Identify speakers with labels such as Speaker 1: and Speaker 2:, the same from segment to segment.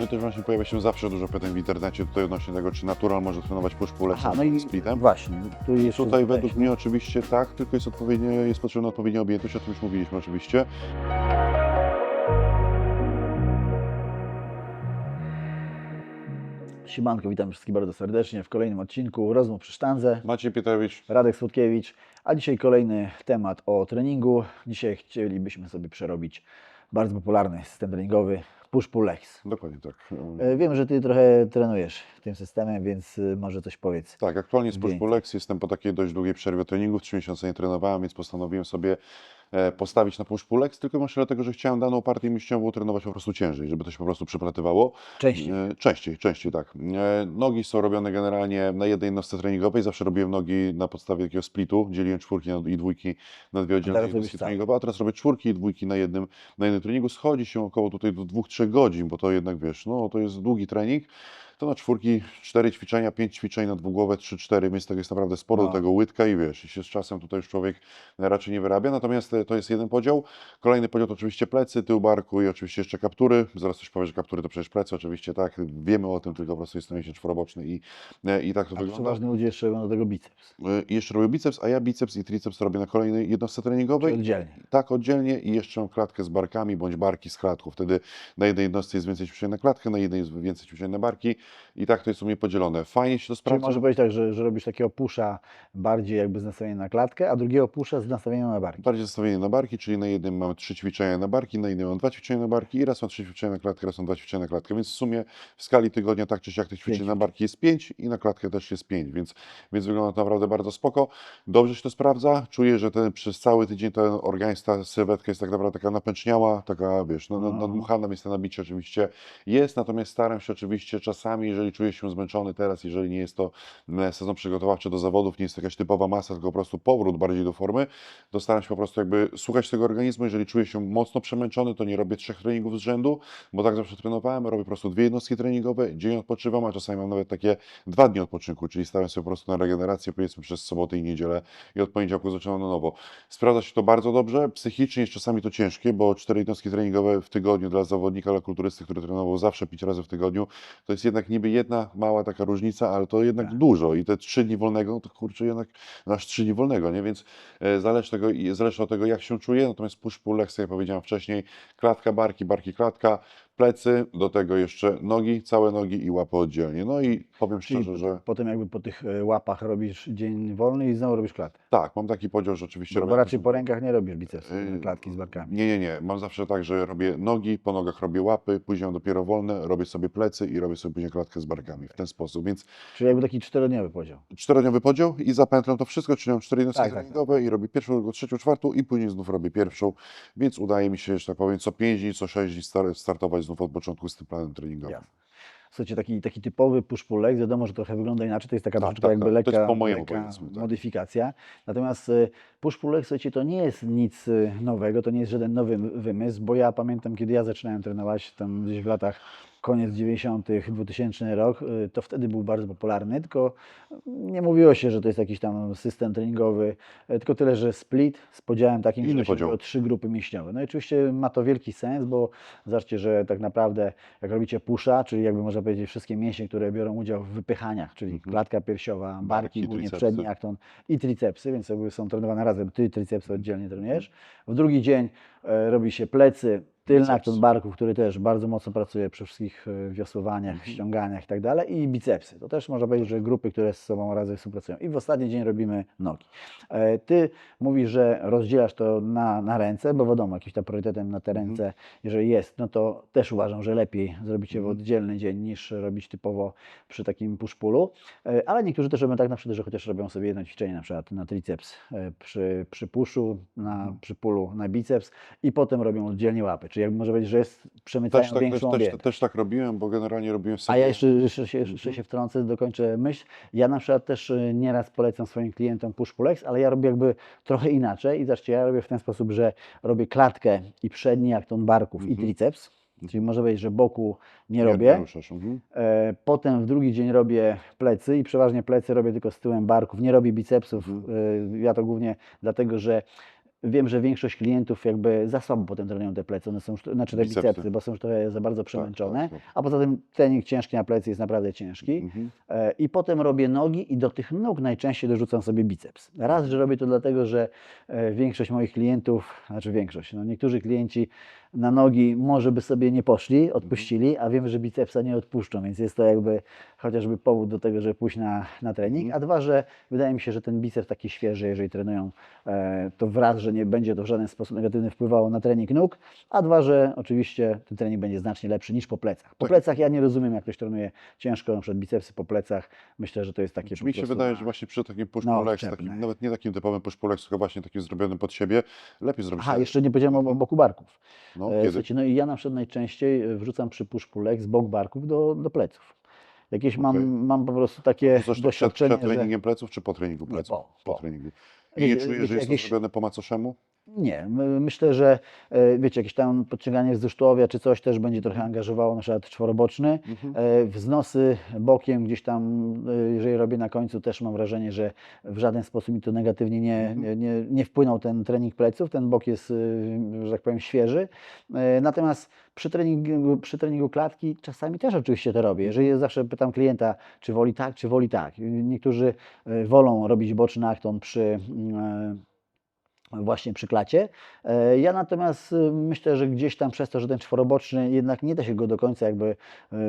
Speaker 1: No i też właśnie pojawia się zawsze dużo pytań w internecie tutaj odnośnie tego, czy natural może trenować push pull
Speaker 2: Aha, no i
Speaker 1: splitem.
Speaker 2: właśnie, tu jeszcze
Speaker 1: Tutaj według mnie oczywiście tak, tylko jest, odpowiednie, jest potrzebna odpowiednia objętość, o tym już mówiliśmy oczywiście.
Speaker 2: Siemanko, witam wszystkich bardzo serdecznie w kolejnym odcinku Rozmów przy sztandze.
Speaker 1: Maciej Pietrowicz,
Speaker 2: Radek Słodkiewicz, a dzisiaj kolejny temat o treningu. Dzisiaj chcielibyśmy sobie przerobić bardzo popularny system treningowy push-pull legs.
Speaker 1: dokładnie tak.
Speaker 2: E, Wiem, że Ty trochę trenujesz tym systemem, więc y, może coś powiedz.
Speaker 1: Tak, aktualnie z push
Speaker 2: Więcej.
Speaker 1: pull legs jestem po takiej dość długiej przerwie treningów, 3 miesiące nie trenowałem, więc postanowiłem sobie e, postawić na push pull tylko myślę dlatego, że chciałem daną partię mięśniową trenować po prostu ciężej, żeby to się po prostu przeplatywało.
Speaker 2: Częściej.
Speaker 1: E, Częściej, częściej tak. E, Nogi są robione generalnie na jednej jednostce treningowej. Zawsze robiłem nogi na podstawie takiego splitu. Dzieliłem czwórki i dwójki na dwie oddzielne jednostki
Speaker 2: całe.
Speaker 1: treningowe, a teraz robię czwórki i dwójki na jednym, na jednym treningu. Schodzi się około tutaj do 2-3 godzin, bo to jednak wiesz, no to jest długi trening. To na czwórki, cztery ćwiczenia, pięć ćwiczeń na dwugłowę, trzy, cztery, więc tego jest naprawdę sporo
Speaker 2: No.
Speaker 1: do tego łydka i wiesz, i się z czasem tutaj już człowiek raczej nie wyrabia. Natomiast e, to jest jeden podział. Kolejny podział to oczywiście plecy, tył barku i oczywiście jeszcze kaptury. Zaraz coś powiesz, że kaptury to przecież plecy, oczywiście tak, wiemy o tym, tylko po prostu jest to mięsień czworoboczny i, e, i tak to
Speaker 2: A
Speaker 1: wygląda.
Speaker 2: przeważnie ludzie jeszcze robią do tego biceps.
Speaker 1: E, I jeszcze robię biceps, a ja biceps i triceps robię na kolejnej jednostce
Speaker 2: Czyli
Speaker 1: treningowej.
Speaker 2: oddzielnie.
Speaker 1: Tak, oddzielnie i jeszcze mam klatkę z barkami bądź barki z klatką. Wtedy na jednej jednostce jest więcej ćwiczeń na klatkę, na jednej jest więcej ćwiczeń na barki i tak to jest u mnie podzielone. Fajnie się to
Speaker 2: Czyli
Speaker 1: sprawdza.
Speaker 2: może powiedzieć tak, że, że robisz takiego pusza bardziej jakby z nastawieniem na klatkę, a drugiego pusza z nastawieniem na barki.
Speaker 1: Bardziej zestawienie na barki, czyli na jednym mam trzy ćwiczenia na barki, na innym mam dwa ćwiczenia na barki i raz mam trzy ćwiczenia na klatkę, raz mam dwa ćwiczenia na klatkę, więc w sumie w skali tygodnia tak czy siak tych ćwiczeń na barki jest pięć i na klatkę też jest pięć, więc, więc wygląda to naprawdę bardzo spoko. Dobrze się to sprawdza, czuję, że ten, przez cały tydzień ten organizm, ta sylwetka jest tak naprawdę taka napęczniała, taka wiesz, no, no,
Speaker 2: Aha.
Speaker 1: nadmuchana, więc to nabicie oczywiście jest, natomiast staram się oczywiście czasami, jeżeli czuję się zmęczony teraz, jeżeli nie jest to mm, sezon przygotowawczy do zawodów, nie jest to jakaś typowa masa, tylko po prostu powrót bardziej do formy, to staram się po prostu jakby słuchać tego organizmu. Jeżeli czuję się mocno przemęczony, to nie robię trzech treningów z rzędu, bo tak zawsze trenowałem. Robię po prostu dwie jednostki treningowe, dzień odpoczywam, a czasami mam nawet takie dwa dni odpoczynku, czyli stawiam sobie po prostu na regenerację, powiedzmy przez sobotę i niedzielę i od poniedziałku zaczynam na nowo. Sprawdza się to bardzo dobrze. Psychicznie jest czasami to ciężkie, bo cztery jednostki treningowe w tygodniu dla zawodnika, dla kulturysty, który trenował zawsze pięć razy w tygodniu, to jest jednak niby jedna mała taka różnica, ale to jednak
Speaker 2: Tak.
Speaker 1: dużo i te trzy dni wolnego, to kurczę jednak aż trzy dni wolnego, nie? Więc e, zależy, tego, zależy od tego, jak się czuję, natomiast push pull legs, jak powiedziałem wcześniej, klatka, barki, barki, klatka, plecy, do tego jeszcze nogi, całe nogi i łapy oddzielnie. No i powiem
Speaker 2: Czyli
Speaker 1: szczerze, że
Speaker 2: potem jakby po tych e, łapach robisz dzień wolny i znowu robisz klatkę.
Speaker 1: tak, mam taki podział, że oczywiście
Speaker 2: Bo,
Speaker 1: robię...
Speaker 2: raczej po rękach nie robisz biceps,
Speaker 1: Yy,
Speaker 2: klatki z barkami.
Speaker 1: Nie, nie, nie. Mam zawsze tak, że robię nogi, po nogach robię łapy, później mam dopiero wolne, robię sobie plecy i robię sobie później klatkę z barkami w ten sposób. Więc
Speaker 2: Czyli jakby taki czterodniowy podział.
Speaker 1: czterodniowy podział i zapętlam to wszystko, czyli mam cztery jednostki
Speaker 2: Tak, tak, tak.
Speaker 1: i robię pierwszą, drugą, trzecią, czwartą i później znów robię pierwszą, więc udaje mi się, że tak powiem, co pięć dni, co sześć dni star- startować znów od początku z tym planem treningowym.
Speaker 2: Jasne. Słuchajcie, taki, taki typowy push-pull legs, wiadomo, że trochę wygląda inaczej, to jest taka
Speaker 1: Tak, tak,
Speaker 2: jakby
Speaker 1: tak. To jest
Speaker 2: lekka, lekka
Speaker 1: tak.
Speaker 2: modyfikacja. Natomiast y, push-pull legs, słuchajcie, to nie jest nic y, nowego, to nie jest żaden nowy wymysł, bo ja pamiętam, kiedy ja zaczynałem trenować, tam gdzieś w latach koniec 90., 2000 rok, y, to wtedy był bardzo popularny, tylko nie mówiło się, że to jest jakiś tam system treningowy, y, tylko tyle, że split z podziałem takim,
Speaker 1: Inny
Speaker 2: że
Speaker 1: podział.
Speaker 2: o trzy grupy mięśniowe. No i oczywiście ma to wielki sens, bo zobaczcie, że tak naprawdę jak robicie pusza, czyli jakby można powiedzieć wszystkie mięśnie, które biorą udział w wypychaniach, czyli
Speaker 1: Mhm.
Speaker 2: klatka piersiowa, barki,
Speaker 1: Barki,
Speaker 2: głównie przedni akton i tricepsy, więc jakby są trenowane razem. Ty tricepsy oddzielnie trenujesz. W drugi dzień e, robi się plecy, akton barków, który też bardzo mocno pracuje przy wszystkich e, wiosłowaniach,
Speaker 1: Mhm.
Speaker 2: ściąganiach i tak dalej i bicepsy. To też można powiedzieć, że grupy, które z sobą razem współpracują. I w ostatni dzień robimy nogi. E, Ty mówisz, że rozdzielasz to na, na ręce, bo wiadomo, jakimś tam priorytetem na te
Speaker 1: Mhm.
Speaker 2: ręce, jeżeli jest, no to też uważam, że lepiej zrobić je w
Speaker 1: Mhm.
Speaker 2: oddzielny dzień niż robić typowo przy takim push-pullu. E, Ale niektórzy też robią tak na przykład, że chociaż robią sobie jedno ćwiczenie na przykład na triceps przy, przy puszu, na,
Speaker 1: Mhm.
Speaker 2: przy pullu na biceps i potem robią oddzielnie łapy. Czyli jakby może powiedzieć, że jest, przemycają
Speaker 1: Też tak, też,
Speaker 2: większą
Speaker 1: też,
Speaker 2: objętość.
Speaker 1: też tak robiłem, bo generalnie robiłem sobie...
Speaker 2: A ja jeszcze, jeszcze, się, jeszcze się wtrącę, dokończę myśl. Ja na przykład też y, nieraz polecam swoim klientom push pull legs, ale ja robię jakby trochę inaczej i zobaczcie, ja robię w ten sposób, że robię klatkę i przedni akton barków i
Speaker 1: Mhm.
Speaker 2: triceps, czyli może powiedzieć, że boku nie robię.
Speaker 1: mhm.
Speaker 2: E, Potem w drugi dzień robię plecy i przeważnie plecy robię tylko z tyłem barków, nie robię bicepsów.
Speaker 1: Mhm.
Speaker 2: E, Ja to głównie dlatego, że wiem, że większość klientów jakby za słabo potem trenują te plecy, one są, już- znaczy te
Speaker 1: Bicepsy.
Speaker 2: bicepsy, bo są już trochę za bardzo przemęczone,
Speaker 1: tak, tak.
Speaker 2: a poza tym trening ciężki na plecy jest naprawdę ciężki.
Speaker 1: Mhm.
Speaker 2: E, I potem robię nogi i do tych nóg najczęściej dorzucam sobie biceps. Raz, że robię to dlatego, że e, większość moich klientów, znaczy większość, no niektórzy klienci na nogi może by sobie nie poszli, odpuścili, a wiem, że bicepsa nie odpuszczą, więc jest to jakby chociażby powód do tego, żeby pójść na, na trening. A dwa, że wydaje mi się, że ten biceps taki świeży, jeżeli trenują, e, to wraz, że nie będzie to w żaden sposób negatywny wpływało na trening nóg, a dwa, że oczywiście ten trening będzie znacznie lepszy niż po plecach. Po
Speaker 1: Tak.
Speaker 2: plecach ja nie rozumiem, jak ktoś trenuje ciężko, na przykład bicepsy po plecach. Myślę, że to jest takie
Speaker 1: Czy mi się
Speaker 2: prostu
Speaker 1: wydaje, że właśnie przy takim push
Speaker 2: no,
Speaker 1: takim, nawet nie takim typowym push tylko właśnie takim zrobionym pod siebie, lepiej zrobić.
Speaker 2: Aha, jeszcze nie powiedziałem o, o boku barków.
Speaker 1: No,
Speaker 2: E,
Speaker 1: kiedy?
Speaker 2: Słuchajcie, no i ja na przykład najczęściej e, wrzucam przy push pull legs bok barków do, do pleców. Jakieś mam,
Speaker 1: Okej.
Speaker 2: mam po prostu takie
Speaker 1: przed,
Speaker 2: doświadczenie,
Speaker 1: przed
Speaker 2: że...
Speaker 1: treningiem pleców, czy po treningu pleców?
Speaker 2: po, po.
Speaker 1: treningu. I nie
Speaker 2: wiecie,
Speaker 1: że jest
Speaker 2: jakieś-
Speaker 1: to zrobione po macoszemu?
Speaker 2: Nie, my- myślę, że e, wiecie, jakieś tam podciąganie wzdłuż tułowia czy coś też będzie trochę angażowało, na przykład czworoboczny.
Speaker 1: Mhm.
Speaker 2: E, Wznosy bokiem gdzieś tam, e, jeżeli robię na końcu, też mam wrażenie, że w żaden sposób mi to negatywnie nie,
Speaker 1: Mhm.
Speaker 2: nie, nie, wpłynął ten trening pleców. Ten bok jest, że tak powiem, świeży. Natomiast przy treningu, przy treningu klatki czasami też oczywiście to robię. Jeżeli zawsze pytam klienta, czy woli tak, czy woli tak. Niektórzy wolą robić boczny akton przy mm, właśnie przy klacie. E, Ja natomiast y, myślę, że gdzieś tam przez to, że ten czworoboczny jednak nie da się go do końca jakby y,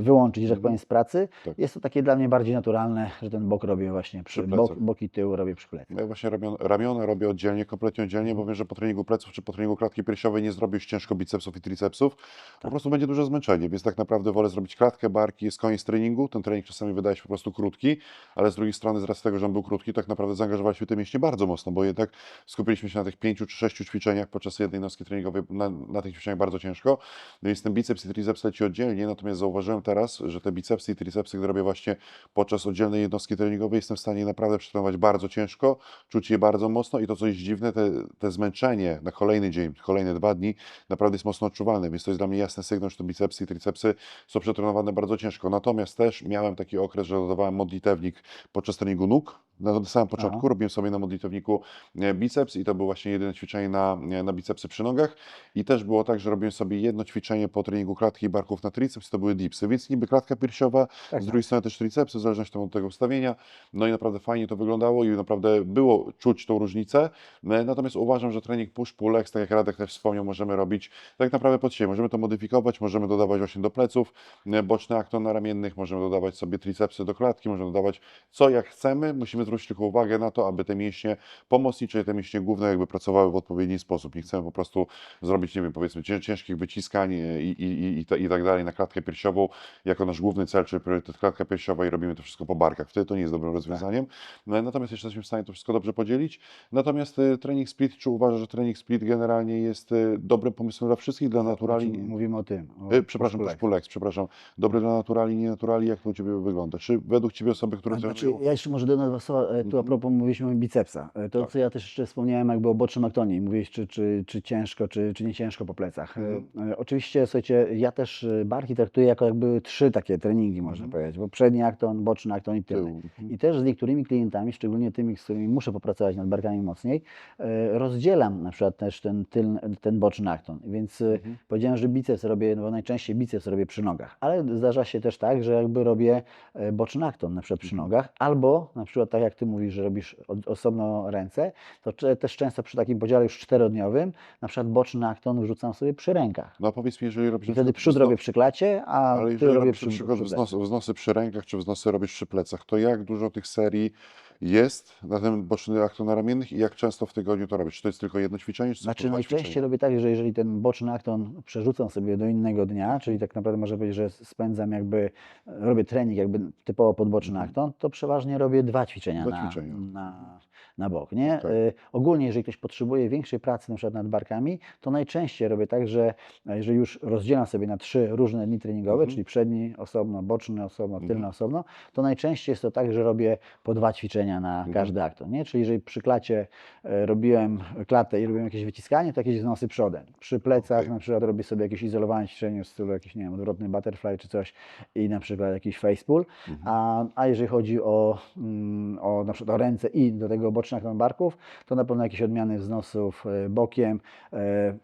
Speaker 2: wyłączyć, że tak
Speaker 1: Mhm.
Speaker 2: powiem, z pracy,
Speaker 1: Tak.
Speaker 2: jest to takie dla mnie bardziej naturalne, że ten bok robię właśnie przy,
Speaker 1: Przy
Speaker 2: bok,
Speaker 1: plecach.
Speaker 2: bok i tył robię przy plecach.
Speaker 1: Ja właśnie ramiona, ramiona robię oddzielnie, kompletnie oddzielnie, bo wiem, że po treningu pleców czy po treningu klatki piersiowej nie zrobisz ciężko bicepsów i tricepsów.
Speaker 2: Tak.
Speaker 1: Po prostu będzie duże zmęczenie, więc tak naprawdę wolę zrobić klatkę, barki, jest koniec treningu. Ten trening czasami wydaje się po prostu krótki, ale z drugiej strony z racji tego, że on był krótki, tak naprawdę zaangażowaliśmy te mięśnie bardzo mocno, bo jednak skupiliśmy się na tych pięciu czy sześciu ćwiczeniach podczas jednej jednostki treningowej, na, na tych ćwiczeniach bardzo ciężko. No więc ten biceps i triceps leci oddzielnie, natomiast zauważyłem teraz, że te bicepsy i tricepsy, gdy robię właśnie podczas oddzielnej jednostki treningowej, jestem w stanie naprawdę przetrenować bardzo ciężko, czuć je bardzo mocno i to, co jest dziwne, te, te zmęczenie na kolejny dzień, kolejne dwa dni, naprawdę jest mocno odczuwalne, więc to jest dla mnie jasny sygnał, że te bicepsy i tricepsy są przetrenowane bardzo ciężko. Natomiast też miałem taki okres, że dodawałem modlitewnik podczas treningu nóg. Na samym początku
Speaker 2: Aha.
Speaker 1: robiłem sobie na modlitewniku e, biceps i to było właśnie jedyne ćwiczenie na, e, na bicepsy przy nogach. I też było tak, że robiłem sobie jedno ćwiczenie po treningu klatki i barków na triceps, to były dipsy, więc niby klatka piersiowa,
Speaker 2: Tak,
Speaker 1: z
Speaker 2: tak.
Speaker 1: drugiej strony też tricepsy, w zależności od tego ustawienia. No i naprawdę fajnie to wyglądało i naprawdę było czuć tą różnicę. E, Natomiast uważam, że trening push-pull legs, tak jak Radek też wspomniał, możemy robić tak naprawdę pod siebie. Możemy to modyfikować, możemy dodawać właśnie do pleców, e, boczny akton na ramiennych, możemy dodawać sobie tricepsy do klatki, możemy dodawać co jak chcemy. Musimy zwrócić tylko uwagę na to, aby te mięśnie pomocnicze, te mięśnie główne jakby pracowały w odpowiedni sposób. Nie chcemy po prostu zrobić, nie wiem, powiedzmy cię- ciężkich wyciskań i, i, i, i, ta- i tak dalej na klatkę piersiową jako nasz główny cel, czyli priorytet klatka piersiowa i robimy to wszystko po barkach. Wtedy to nie jest dobrym rozwiązaniem. No, Natomiast jesteśmy w stanie to wszystko dobrze podzielić. Natomiast e, trening split, czy uważasz, że trening split generalnie jest e, dobrym pomysłem dla wszystkich, dla naturali?
Speaker 2: Znaczy, Mówimy o tym. O
Speaker 1: E, przepraszam, push przepraszam. Dobry dla naturali, nienaturali, jak to u Ciebie wygląda? Czy według Ciebie osoby, które
Speaker 2: Znaczy,
Speaker 1: trenują...
Speaker 2: ja jeszcze może dodam e, tu a
Speaker 1: Mhm.
Speaker 2: propos mówiliśmy o bicepsa. E, To,
Speaker 1: Tak.
Speaker 2: co ja też jeszcze wspomniałem jakby o bocznym aktonie, mówiłeś czy, czy, czy ciężko, czy, czy nie ciężko po plecach. E,
Speaker 1: Mhm.
Speaker 2: Oczywiście, słuchajcie, ja też barki traktuję jako jakby trzy takie treningi, można
Speaker 1: Mhm.
Speaker 2: powiedzieć, bo przedni akton, boczny akton i tylny.
Speaker 1: Mhm.
Speaker 2: I też z niektórymi klientami, szczególnie tymi, z którymi muszę popracować nad barkami mocniej, rozdzielam na przykład też ten, tylny, ten boczny akton. Więc
Speaker 1: Mhm.
Speaker 2: powiedziałem, że biceps robię, no bo najczęściej biceps robię przy nogach, ale zdarza się też tak, że jakby robię boczny akton na przykład przy
Speaker 1: Mhm.
Speaker 2: nogach, albo na przykład tak jak Ty mówisz, że robisz osobno ręce, to też często przy takim podziale już czterodniowym, na przykład boczny akton wrzucam sobie przy rękach.
Speaker 1: No a powiedz mi, jeżeli robisz...
Speaker 2: I wtedy przód robię przy klacie, a
Speaker 1: Ale
Speaker 2: tył
Speaker 1: jeżeli
Speaker 2: robię przy, plecach.
Speaker 1: wznosy, wznosy przy rękach, czy wznosy robisz przy plecach, to jak dużo tych serii jest na ten boczny akton na ramiennych i jak często w tygodniu to robisz? Czy to jest tylko jedno ćwiczenie, czy
Speaker 2: Znaczy najczęściej
Speaker 1: ćwiczenia?
Speaker 2: robię tak, że jeżeli ten boczny akton przerzucam sobie do innego dnia, czyli tak naprawdę można powiedzieć, że spędzam jakby, robię trening jakby typowo pod boczny
Speaker 1: Mhm.
Speaker 2: akton, to przeważnie robię dwa ćwiczenia,
Speaker 1: Dwa
Speaker 2: na,
Speaker 1: ćwiczenia.
Speaker 2: na, na bok, nie?
Speaker 1: Okej.
Speaker 2: Y, ogólnie jeżeli ktoś potrzebuje większej pracy na przykład nad barkami, to najczęściej robię tak, że jeżeli już rozdzielam sobie na trzy różne dni treningowe,
Speaker 1: Mhm.
Speaker 2: czyli przedni osobno, boczny osobno, tylny
Speaker 1: Mhm.
Speaker 2: osobno, to najczęściej jest to tak, że robię po dwa ćwiczenia na
Speaker 1: Mhm.
Speaker 2: każdy aktor, nie? Czyli jeżeli przy klacie e, robiłem klatę i robiłem jakieś wyciskanie, to jakieś wznosy przodem. Przy plecach
Speaker 1: Okej.
Speaker 2: na przykład robię sobie jakieś izolowanie ćwiczenie w stylu jakiś, nie wiem, odwrotny butterfly czy coś i na przykład jakiś face pull,
Speaker 1: Mhm.
Speaker 2: a, a jeżeli chodzi o, mm, o na przykład o ręce i do tego bocznych barków, to na pewno jakieś odmiany wznosów e, bokiem, e,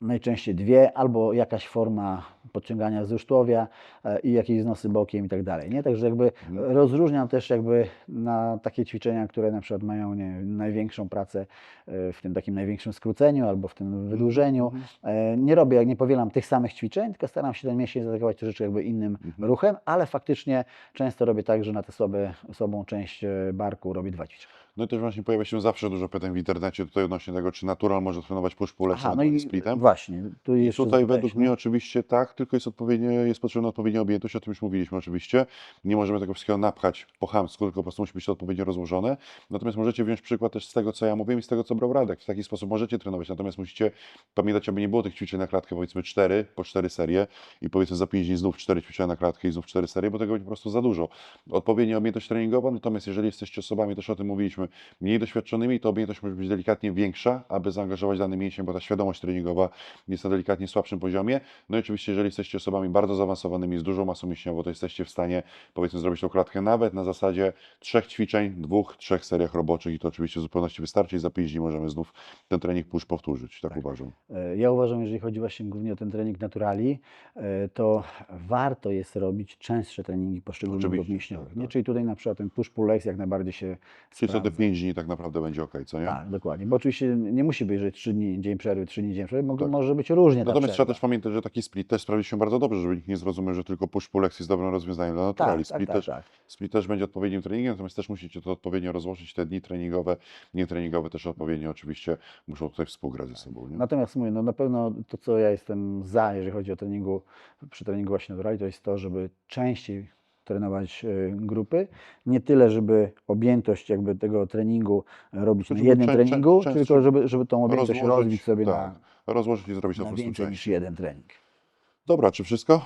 Speaker 2: najczęściej dwie, albo jakaś forma podciągania wzdłuż tułowia e, i jakieś wznosy bokiem i tak dalej, nie? Także jakby
Speaker 1: Mhm.
Speaker 2: rozróżniam też jakby na takie ćwiczenia, które na przykład mają nie, największą pracę e, w tym takim największym skróceniu albo w tym wydłużeniu.
Speaker 1: Mhm.
Speaker 2: E, Nie robię, jak nie powielam tych samych ćwiczeń, tylko staram się ten mięsień zaatakować troszeczkę jakby innym
Speaker 1: Mhm.
Speaker 2: ruchem, ale faktycznie często robię tak, że na tę słabe, słabą część barku robię dwa ćwiczenia.
Speaker 1: No i też właśnie pojawia się zawsze dużo pytań w internecie tutaj odnośnie tego, czy natural może trenować push pull legs
Speaker 2: Aha, no i
Speaker 1: splitem.
Speaker 2: właśnie, tu jeszcze
Speaker 1: tutaj według mnie oczywiście tak, tylko jest, odpowiednie, jest potrzebna odpowiednia objętość, o tym już mówiliśmy oczywiście. Nie możemy tego wszystkiego napchać po chamsku, tylko po prostu musi być to odpowiednio rozłożone. Natomiast możecie wziąć przykład też z tego, co ja mówiłem i z tego, co brał Radek. W taki sposób możecie trenować, natomiast musicie pamiętać, aby nie było tych ćwiczeń na klatkę, powiedzmy cztery, po cztery serie i powiedzmy za pięć dni znów cztery ćwiczenia na klatkę i znów cztery serie, bo tego będzie po prostu za dużo. Odpowiednia objętość treningowa, natomiast jeżeli jesteście osobami, też o tym mówiliśmy, mniej doświadczonymi, to objętość może być delikatnie większa, aby zaangażować dany mięsień, bo ta świadomość treningowa jest na delikatnie słabszym poziomie. No i oczywiście, jeżeli jesteście osobami bardzo zaawansowanymi, z dużą masą mięśniową, to jesteście w stanie, powiedzmy, zrobić tą klatkę nawet na zasadzie trzech ćwiczeń, dwóch, trzech seriach roboczych i to oczywiście w zupełności wystarczy i za pięć dni możemy znów ten trening push powtórzyć, tak, uważam.
Speaker 2: E, Ja uważam, jeżeli chodzi właśnie głównie o ten trening naturali, e, to warto jest robić częstsze treningi poszczególnych grup
Speaker 1: Oczywiście,
Speaker 2: mięśniowych.
Speaker 1: tak,
Speaker 2: Nie?
Speaker 1: tak.
Speaker 2: Czyli tutaj na przykład ten push-pull legs jak najbardziej się
Speaker 1: Czyli co te
Speaker 2: sprawdza.
Speaker 1: pięć dni tak naprawdę będzie ok, co nie?
Speaker 2: Tak, dokładnie. Bo oczywiście nie musi być, że 3 dni dzień przerwy, 3 dni dzień przerwy,
Speaker 1: Tak.
Speaker 2: może być różnie
Speaker 1: Natomiast trzeba też pamiętać, że taki split też sprawdzi się bardzo dobrze, żeby nikt nie zrozumiał, że tylko push pull jest dobrym rozwiązaniem dla naturali.
Speaker 2: Tak, tak,
Speaker 1: split,
Speaker 2: tak,
Speaker 1: też,
Speaker 2: tak.
Speaker 1: split też będzie odpowiednim treningiem, natomiast też musicie to odpowiednio rozłożyć. Te dni treningowe, nietreningowe też odpowiednio oczywiście muszą tutaj współgrać ze sobą. Nie?
Speaker 2: Natomiast mówię, no na pewno to, co ja jestem za, jeżeli chodzi o treningu, przy treningu właśnie naturali, to jest to, żeby częściej trenować e, grupy. Nie tyle, żeby objętość jakby tego treningu robić na
Speaker 1: żeby
Speaker 2: jednym
Speaker 1: czę- czę-
Speaker 2: treningu, tylko żeby, żeby tą objętość
Speaker 1: Rozłożyć,
Speaker 2: rozbić sobie
Speaker 1: tak, rozłożyć i zrobić
Speaker 2: na, na więcej niż
Speaker 1: częściej.
Speaker 2: jeden trening.
Speaker 1: Dobra, czy wszystko?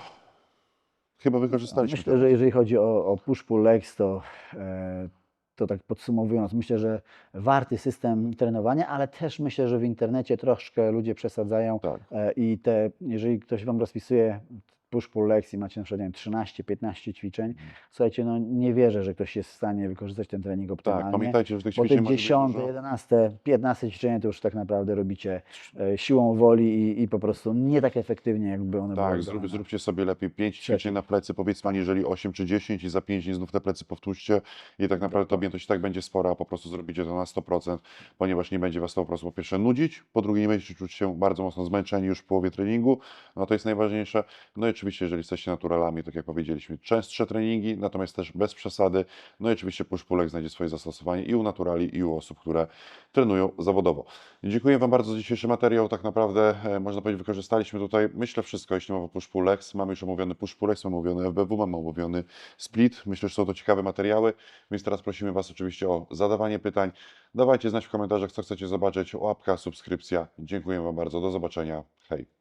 Speaker 1: Chyba wykorzystaliśmy.
Speaker 2: Myślę, że jeżeli chodzi o, o push-pull legs, to, e, to tak podsumowując, myślę, że warty system trenowania, ale też myślę, że w internecie troszkę ludzie przesadzają
Speaker 1: Tak.
Speaker 2: e, i te, jeżeli ktoś Wam rozpisuje push-pull legs i macie na przykład nie wiem, 13-15 ćwiczeń, słuchajcie, no nie wierzę, że ktoś jest w stanie wykorzystać ten trening optymalnie.
Speaker 1: tak, pamiętajcie, że tych
Speaker 2: Bo
Speaker 1: ćwiczeń
Speaker 2: te
Speaker 1: może być
Speaker 2: 10,
Speaker 1: dużo.
Speaker 2: 11, 15 ćwiczenia to już tak naprawdę robicie e, siłą woli i, i po prostu nie tak efektywnie, jakby one były
Speaker 1: Tak, zrób,
Speaker 2: na-
Speaker 1: zróbcie sobie lepiej 5
Speaker 2: Trzeci.
Speaker 1: ćwiczeń na plecy, powiedzmy, aniżeli 8 czy 10 i za 5 dni znów te plecy powtórzcie i tak naprawdę ta objętość i tak będzie spora, a po prostu zrobicie to na 100%, ponieważ nie będzie Was to po prostu po pierwsze nudzić, po drugie nie będziecie czuć się bardzo mocno zmęczeni już w połowie treningu, no to jest najważniejsze. No i oczywiście, jeżeli jesteście naturalami, tak jak powiedzieliśmy, częstsze treningi, natomiast też bez przesady, no i oczywiście push pull leg znajdzie swoje zastosowanie i u naturali, i u osób, które trenują zawodowo. Dziękuję Wam bardzo za dzisiejszy materiał. Tak naprawdę, e, można powiedzieć, wykorzystaliśmy tutaj, myślę, wszystko, jeśli mowa o push pull legs. Mamy już omówiony push pull legs, mamy omówiony FBW, mamy omówiony split. Myślę, że są to ciekawe materiały, więc teraz prosimy Was oczywiście o zadawanie pytań. Dawajcie znać w komentarzach, co chcecie zobaczyć, łapka, subskrypcja. Dziękuję Wam bardzo. Do zobaczenia. Hej.